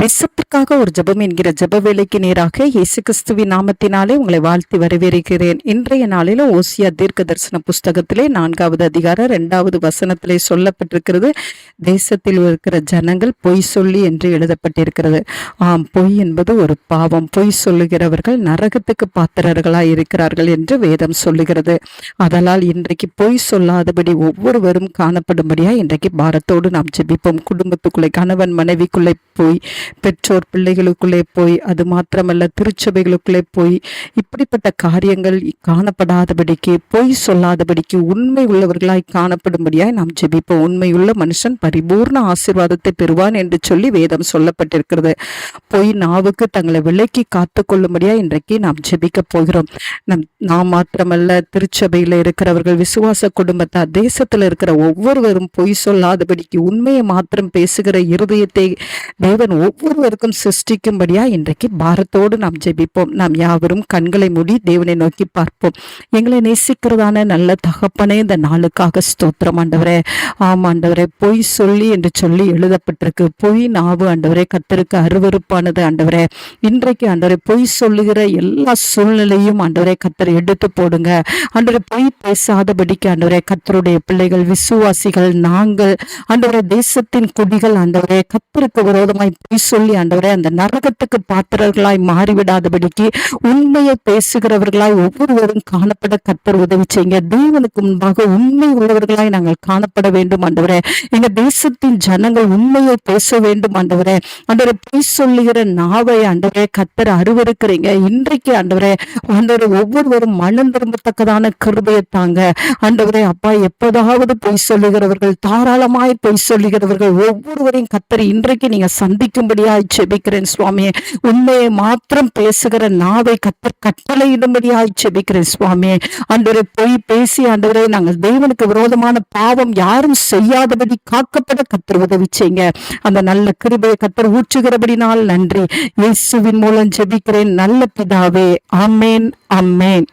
விசப்பிற்காக ஒரு ஜெபம் என்கிற ஜப வேலைக்கு நேராக இயேசு கிறிஸ்துவின் நாமத்தினாலே உங்களை வாழ்த்தி வரவேற்கிறேன். இன்றைய நாளில ஓசியா தீர்க்க தரிசன புஸ்தகத்திலே நான்காவது அதிகாரம் இரண்டாவது வசனத்திலே சொல்லப்பட்டிருக்கிறது. தேசத்தில் இருக்கிற ஜனங்கள் பொய் சொல்லி என்று எழுதப்பட்டிருக்கிறது. ஆம் பொய் என்பது ஒரு பாவம். பொய் சொல்லுகிறவர்கள் நரகத்துக்கு பாத்திரர்களாய் இருக்கிறார்கள் என்று வேதம் சொல்லுகிறது. அதனால் இன்றைக்கு பொய் சொல்லாதபடி ஒவ்வொருவரும் காணப்படும்படியா இன்றைக்கு பாரத்தோடு நாம் ஜெபிப்போம். குடும்பத்துக்குள்ளே கணவன் மனைவிக்குள்ளே போய் பெற்றோர் பிள்ளைகளுக்குள்ளே போய் அது மாத்திரமல்ல திருச்சபைகளுக்குள்ளே போய் இப்படிப்பட்ட காரியங்கள் காணப்படாதபடிக்கு பொய் சொல்லாதபடிக்கு உண்மை உள்ளவர்களாய் காணப்படும்படியாய் நாம் ஜெபிப்போம். உண்மையுள்ள மனுஷன் பரிபூர்ண ஆசீர்வாதத்தை பெறுவான் என்று சொல்லி வேதம் சொல்லப்பட்டிருக்கிறது. பொய் நாவுக்கு தங்களை விலைக்கு காத்து கொள்ளும்படியா இன்றைக்கு நாம் ஜெபிக்க போகிறோம். நம் நாம் மாத்திரமல்ல திருச்சபையில் இருக்கிறவர்கள் விசுவாச குடும்பத்தை தேசத்தில் இருக்கிற ஒவ்வொருவரும் பொய் சொல்லாதபடிக்கு உண்மையை மாத்திரம் பேசுகிற இருதயத்தை தேவன் ஒவ்வொருவருக்கும் சிருஷ்டிக்கும்படியா இன்றைக்கு பாரத்தோடு நாம் ஜெபிப்போம். நாம் யாவரும் கண்களை மூடி தேவனை நோக்கி பார்ப்போம். எங்களை நேசிக்கிறதான நல்ல தகப்பனே இந்த நாளுக்காக ஸ்தோத்திரம் ஆண்டவரே. ஆம் ஆண்டவரே பொய் சொல்லி என்று சொல்லி எழுதப்பட்டிருக்கு. பொய் நாவு ஆண்டவரே கத்தருக்கு அருவருப்பானது ஆண்டவரே. இன்றைக்கு ஆண்டவரை பொய் சொல்லுகிற எல்லா சூழ்நிலையும் ஆண்டவரை கத்தர் எடுத்து போடுங்க. ஆண்டவரை பொய் பேசாதபடிக்கு ஆண்டவரே கத்தருடைய பிள்ளைகள் விசுவாசிகள் நாங்கள் ஆண்டவரை தேசத்தின் குடிகள் ஆண்டவரே கத்தருக்கு விரோதமாய் பொய் சொல்லி ஆண்டவரே அந்த நரகத்துக்கு பாத்திரர்களாய் மாறிவிடாதபடிக்கு உண்மையை பேசுகிறவர்களாய் ஒவ்வொருவரும் காணப்பட கத்தர் உதவி செய்யுங்க. தேவனுக்கு முன்பாக உண்மை உள்ளவர்களாய் நாங்கள் காணப்பட வேண்டும் ஆண்டவரே. எங்க தேசத்தின் ஜனங்கள் உண்மையை பேச வேண்டும் ஆண்டவரே. ஆண்டவரை பொய் சொல்லுகிற நாவை ஆண்டவரே கத்தர் அருவருக்கிறீங்க. இன்றைக்கு ஆண்டவரே ஆண்டவரே ஒவ்வொருவரும் மனம் திரும்பத்தக்கதான கிருபையை தாங்க. ஆண்டவரே அப்பா எப்போதாவது பொய் சொல்லுகிறவர்கள் தாராளமாய் பொய் சொல்லுகிறவர்கள் ஒவ்வொருவரையும் கத்தர் இன்றைக்கு நீங்க சந்திக்கும்படியாய் செபிக்கிறேன் சுவாமியே. உண்மையை மாத்திரம் பேசுகிற நாவை கத்த கட்டளையிடும்படியாய் செபிக்கிறேன் சுவாமியே. அன்றரை பொய் பேசி ஆண்டவரே நாங்கள் தேவனுக்கு விரோதமான பாவம் யாரும் செய்யாதபடி காக்கப்பட கத்தர் உதவி செய்யுங்க. அந்த நல்ல கிருபையை கத்தர் ஊற்றுகிறபடினால் நன்றி. இயேசுவின் மூலம் ஜெபிக்கிறேன் நல்ல பிதாவே அம்மேன் அம்மேன்